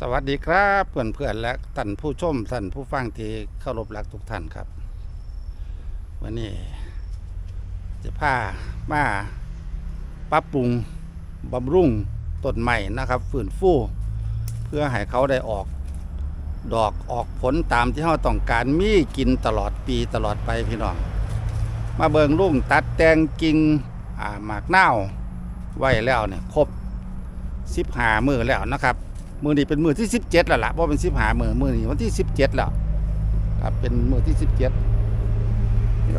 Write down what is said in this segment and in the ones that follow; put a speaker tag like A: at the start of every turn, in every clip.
A: สวัสดีครับเพื่อนเพื่อนๆและท่านผู้ชมท่านผู้ฟังที่เคารพรักทุกท่านครับ วันนี้จะพามาปรับปรุงบำรุงต้นใหม่นะครับฝืนฟูเพื่อให้เขาได้ออกดอกออกผลตามที่เราต้องการมีกินตลอดปีตลอดไปพี่น้อง มาเบิงลุ่งตัดแต่งกิ่งอ่าหมากเน่าไว้แล้วเนี่ยครบสิบหามือแล้วนะครับ มือนี้เป็นมือที่สิบเจ็ดแล้วล่ะเพราะเป็นสิบหามือมือนี้วันที่สิบเจ็ดแล้วครับเป็นมือที่สิบเจ็ด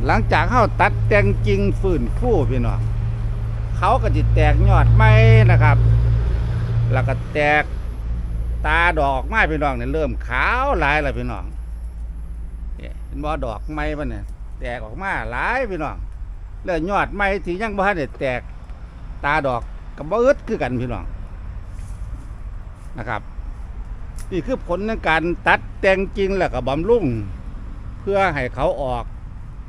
A: หลังจากเข้าตัดแต่งกิ่งฝืนฟูพี่น้องเขาก็จะแตกยอดไม้นะครับ แล้วก็แตกตาดอกไม้พี่น้องเนี่ยเริ่มขาวหลายแล้วพี่น้องเนี่ยเห็นบ่ดอกไม้มันเนี่ยแตกออกมาหลายพี่น้องแล้วยอดไม้ที่ยังบ่ทันได้แตกตาดอกกับบ่อึดคือกันพี่น้อง นะครับ นี่คือผลในการตัดแต่งจริงแล้วก็บำรุงเพื่อให้เขาออก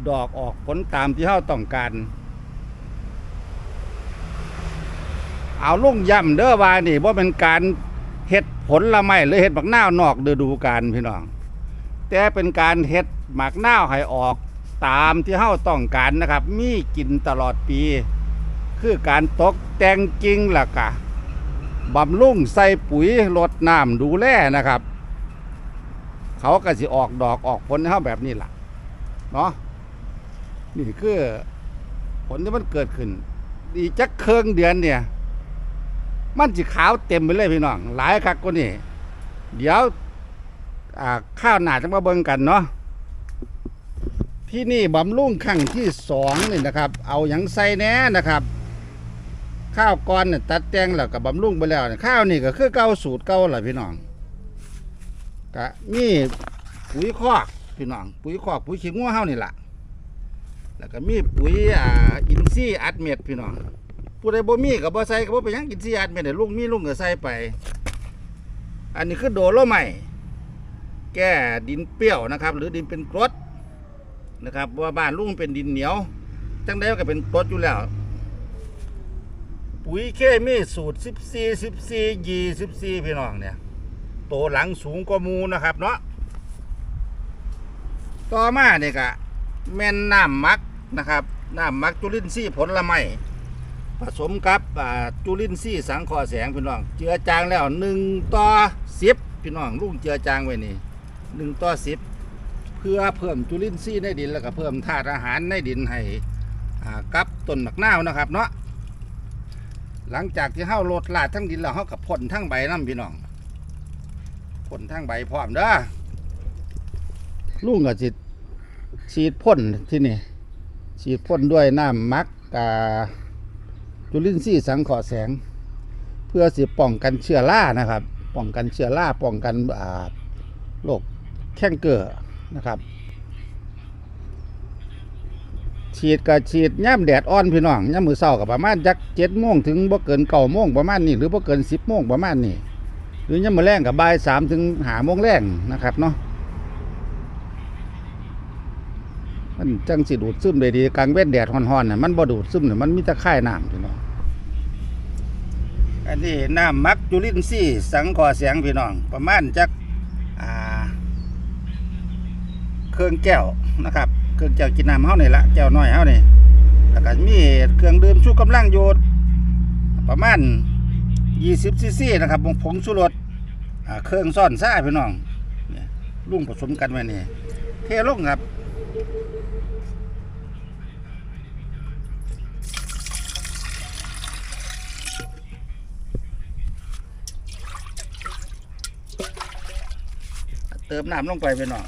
A: ดอกออกผลตามที่เขาต้องการ เอาลุงย่ำเด้อว่านี่ว่าเป็นการเฮ็ดผลละไม่หรือเฮ็ดหมักนานอกฤดูกาลพี่น้อง แต่เป็นการเฮ็ดหมักนาให้ออกตามที่เฮาต้องการนะครับ มีกินตลอดปี คือการตกแต่งจริงล่ะกะ บำรุงใส่ปุ๋ยลดน้ำดูแลนะครับ เขาก็สิออกดอกออกผลให้เขาแบบนี้แหละเนาะนี่คือผลที่มันเกิดขึ้นดีจักเครื่องเดือนเนี่ย มันสิขาวเต็มไปเลยพี่น้องหลายคักกว่านี่เดี๋ยวข้าวหนาจะมาเบิ่งกันเนาะที่นี่บำรุงครั้งที่สองนี่นะครับ เอาอย่างใส่แหน่นะครับ ข้าวก้อนเนี่ยตัดแต่งแล้วกับบำรุงไปแล้วเนี่ยข้าวนี่ก็คือเก่าสูตรเก่าแหละพี่น้องกะมีปุ๋ยคอกพี่น้องปุ๋ยคอกปุ๋ยขี้งัวเฮานี่แหละแล้วก็มีปุ๋ยอ่าอินทรีย์อัดเม็ดพี่น้องผู้ใดบ่มีก็บ่ใส่ก็บ่เป็นหยังอินทรีย์อัดเม็ดเนี่ยลุงมีลุงก็ใส่ไป อันนี้คือโดโลใหม่แก้ดินเปรี้ยวนะครับ หรือดินเป็นกรดนะครับว่าบ้านลุงเป็นดินเหนียวจังได้ก็เป็นกรดอยู่แล้ว ปุ๋ยเคมีสูตร 14 14 24พี่น้องเนี่ย โตหลังสูงกว่ามูนะครับเนาะต่อมาเนี่ยก็แม่นน้ำมักนะครับน้ำมักจุลินทรีย์ผลไม้ผสมกับจุลินทรีย์สังเคราแสงพี่น้อง เจือจางแล้ว1ต่อ10พี่น้องลุงเจือจางไว้นี่1ต่อ10เพื่อเพิ่มจุลินทรีย์ในดินแล้วก็เพิ่มธาตุอาหารในดินให้กับต้นหมักนาวนะครับเนาะ หลังจากที่เฮาโลดลาดทั้งดินแล้วเฮากับพ่นทั้งใบน้ำพี่น้องพ่นทั้งใบพร้อมเด้อลุงก็สิฉีดพ่นที่นี่ฉีดพ่นด้วยน้ำมักกาจุลินทรีย์สังเคราะห์แสง เพื่อสิป้องกันเชื้อรานะครับ ป้องกันเชื้อราป้องกันโรคแข้งเกลือนะครับ ฉีดกับฉีดย่ำแดดอ่อนพี่น้องย่ำมือเศร้ากับประมาณจักเจ็ดโมงถึงบ่เกินเก้าโมงประมาณนี้หรือบ่เกินสิบโมงประมาณนี้หรือย่ำมือแรงกับบ่ายสามถึงหาโมงแรงนะครับเนาะมันจังสิดูดซึมได้ดีกลางเว้นแดดฮ้อนๆน่ะมันบ่ดูดซึมเนี่ยมันมีแต่ค่ายน้ำพี่น้องอันนี้น้ำมักจุลินทรีย์สังเคราะห์แสงพี่น้อง ประมาณจักเครื่องแก้วนะครับ เครื่องแก้วกินน้ำเฮานี่ละแก้วน้อยเฮานี่แล้วก็มีเครื่องดื่มชูกำลังโยดประมาณ20ซีซีนะครับผงชูรสเครื่องซ่อนซ่าพี่น้องเนี่งผสมกันไว้นี่เทลงครับเติมน้ำลงไปพี่น้อง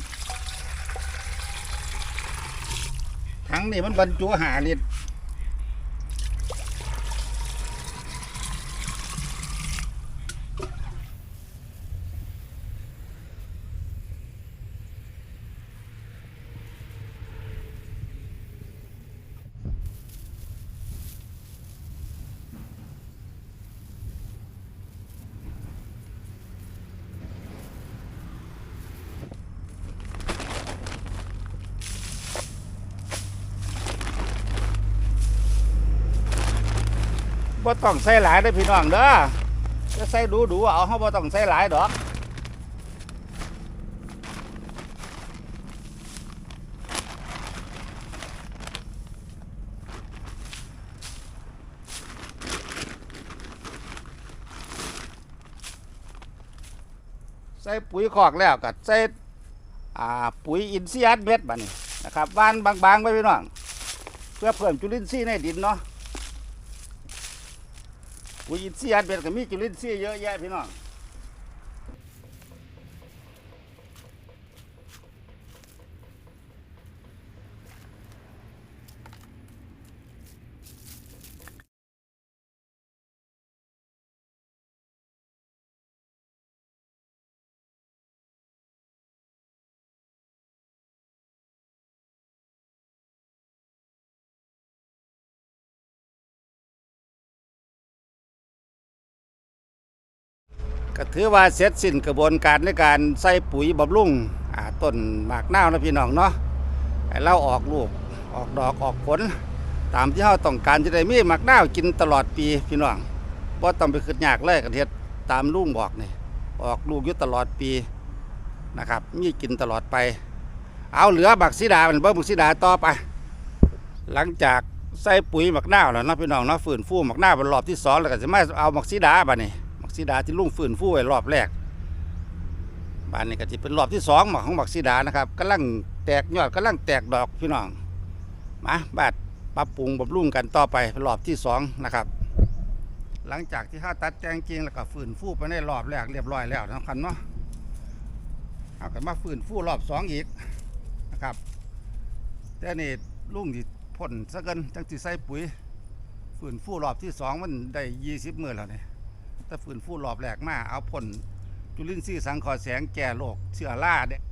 A: ถั งนี่มันบรรจุหาลิตร บ่ต้องใส่หลายได้พี่น้องเด้อจะใส่ดูดูเอาเฮาบ่ต้องใส่หลายดอกใส่ปุ๋ยคอกแล้วก็ใส่ปุ๋ยอินทรีย์อัดเม็ดบัดนี้นะครับว่านบางๆไว้พี่น้องเพื่อเพิ่มจุลินทรีย์ในดินเนาะ ปุ๋ยอินทรีย์อัดเบ็ดก็มีจุลินทรีย์เยอะแยะพี่น้อง ก็ถือว่าเสร็จสิ้นกระบวนการในการใส่ปุ๋ยบำรุงต้นหมากนาวนะพี่น้องเนาะให้เราออกลูกออกดอกออกผล ตามที่เราต้องการจะได้มีหมากนาวกินตลอดปีพี่น้องบ่ต้องไปขึ้นยากเลยกันเฮ็ดตามลุงบอกนี่ออกลูกอยู่ตลอดปีนะครับ มีกินตลอดไป เอาเหลือบักซีดาเป็นเบิ่งบักซีดาต่อไป หลังจากใส่ปุ๋ยหมักนาวแล้วนะพี่น้องเนาะฟื้นฟูหมักนาวเป็นรอบที่สองแล้วก็จะไมาเอาหมักซีดาบัดนี้ห ซีดาที่ลุงฟื้นฟูไว้รอบแรกบ้านนี้ก็จะเป็นรอบที่สองหมักของหมักซีดานะครับกำลังแตกยอดกำลังแตกดอกพี่น้องมาบาดปรับปรุงบำรุงกันต่อไปรอบที่สองนะครับ หลังจากที่ข้าตัดแจงจริงแล้วก็ฟื้นฟูไปในรอบแรกเรียบร้อยแล้วนะครับเนาะเอากันมาฟื้นฟูรอบสองอีกนะครับแต่นี่ลุงที่พ่นซะเกินจังสิใส่ปุ๋ยฝืนฟูรอบที่สองมันได้ยี่สิบมื่นแล้วเนี่ย แต่ฝืนฟูรอบแรกมาเอาผลจุลินทรีย์สังขอแสงแก่โรคเชื้อราเนี่ย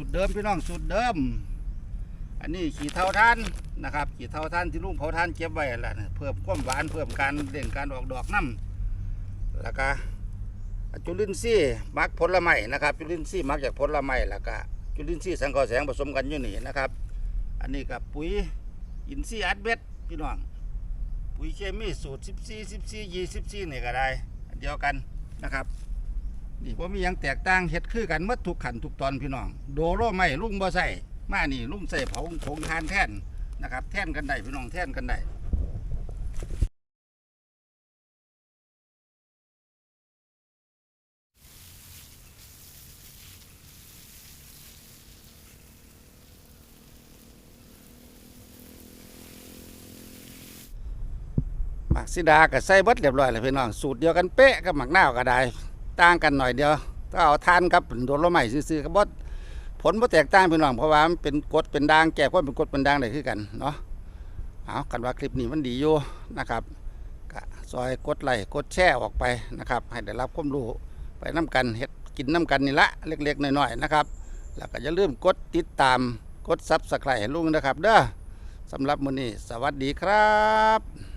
A: สูตรเดิมพี่น้องสูตรเดิม อันนี้ขี่เท่าท่านนะครับขี่เท่าท่านที่ลุงเผาท่านเก็บไว้แหละเพิ่มความหวานเพิ่มการเด่นการออกดอกน้ำแล้วก็จุลินทรีย์มักผลไม้นะครับ จุลินทรีย์มักจากผลไม้แล้วก็จุลินทรีย์สังเคราะห์แสงผสมกันอยู่นี่นะครับ อันนี้กับปุ๋ยอินทรีย์อัดเบ็ดพี่น้องปุ๋ยเคมีสูตร 14 14 24นี่ก็ได้เดียวกันนะครับ นี่ผมมีหยังแตกต่างเฮ็ดคือกันหมดทุกขันทุกตอนพี่น้อง โดโลไม่ลุงบ่ใส่มานี่ลุงใส่เผาผงทานแท่นนะครับ แท่นกันได้พี่น้องแท่นกันได้หมักซิดากับใส่เบิดเรียบร้อยแล้วพี่น้องสูตรเดียวกันเป๊ะกับหมักนาวก็ได้ ต่างกันหน่อยเดียวถ้าเอาทานกับโดนละไม้ซื่อๆก็บ่ผลบ่แตกต่างพี่น้องเพราะว่ามันเป็นกดเป็นด่างแก่ความเป็นกดเป็นด่างได้คือกันเนาะเอากันว่าคลิปนี้มันดีอยู่นะครับก็ซอยกดไลค์กดแชร์ออกไปนะครับ ให้ได้รับความรู้ไปน้กันเฮ็ดกินน้กันนี่ละเล็กๆน้อยๆนะครับ แล้วก็อย่าลืมกดติดตามกดซับสไครต์ให้ลุงนะครับ เด้อสำหรับมื้อนี้สวัสดีครับ